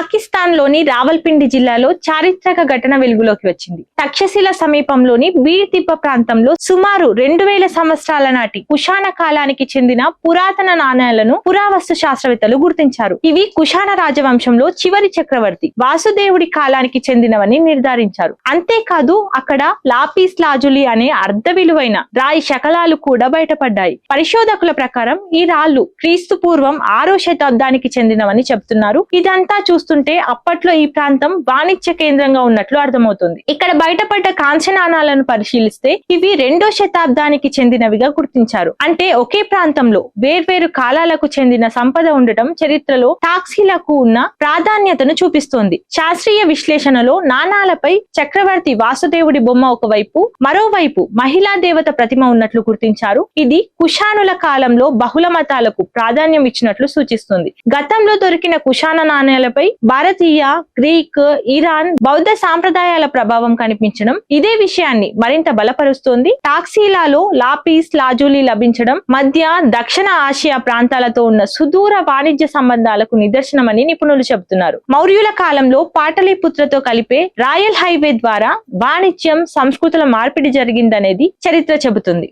పాకిస్తాన్లోని రావల్పిండి జిల్లాలో చారిత్రక ఘటన వెలుగులోకి వచ్చింది. తక్షశిల సమీపంలోని బీర్తిప్ప ప్రాంతంలో సుమారు రెండు వేల సంవత్సరాల నాటి కుషాణ కాలానికి చెందిన పురాతన నాణేలను పురావస్తు శాస్త్రవేత్తలు గుర్తించారు. ఇవి కుషాణ రాజవంశంలో చివరి చక్రవర్తి వాసుదేవుడి కాలానికి చెందినవని నిర్ధారించారు. అంతేకాదు అక్కడ లాపీస్ లాజులి అనే అర్ధ విలువైన రాయి శకలాలు కూడా బయటపడ్డాయి. పరిశోధకుల ప్రకారం ఈ రాళ్ళు క్రీస్తు పూర్వం ఆరో శతాబ్దానికి చెందినవని చెబుతున్నారు. ఇదంతా చూస్తుంటే అప్పట్లో ఈ ప్రాంతం వాణిజ్య కేంద్రంగా ఉన్నట్లు అర్థమవుతుంది. ఇక్కడ బయటపడ్డ కాంచనాణాలను నాణాలను పరిశీలిస్తే ఇవి రెండో శతాబ్దానికి చెందినవిగా గుర్తించారు. అంటే ఒకే ప్రాంతంలో వేర్వేరు కాలాలకు చెందిన సంపద ఉండటం చరిత్రలో టాక్సీలకు ఉన్న ప్రాధాన్యతను చూపిస్తోంది. శాస్త్రీయ విశ్లేషణలో నాణాలపై చక్రవర్తి వాసుదేవుడి బొమ్మ ఒకవైపు మరోవైపు మహిళా దేవత ప్రతిమ ఉన్నట్లు గుర్తించారు. ఇది కుషానుల కాలంలో బహుళ మతాలకు ప్రాధాన్యం ఇచ్చినట్లు సూచిస్తుంది. గతంలో దొరికిన కుషాన నాణేలపై భారతీయ గ్రీక్ ఇరాన్ బౌద్ధ సాంప్రదాయాల ప్రభావం కనిపించడం ఇదే విషయాన్ని మరింత బలపరుస్తోంది. టాక్సీలాలో లాపీస్ లాజూలీ లభించడం మధ్య దక్షిణ ఆసియా ప్రాంతాలతో ఉన్న సుదూర వాణిజ్య సంబంధాలకు నిదర్శనమని నిపుణులు చెబుతున్నారు. మౌర్యుల కాలంలో పాటలీపుత్రతో కలిపే రాయల్ హైవే ద్వారా వాణిజ్యం సంస్కృతుల మార్పిడి జరిగిందనేది చరిత్ర చెబుతుంది.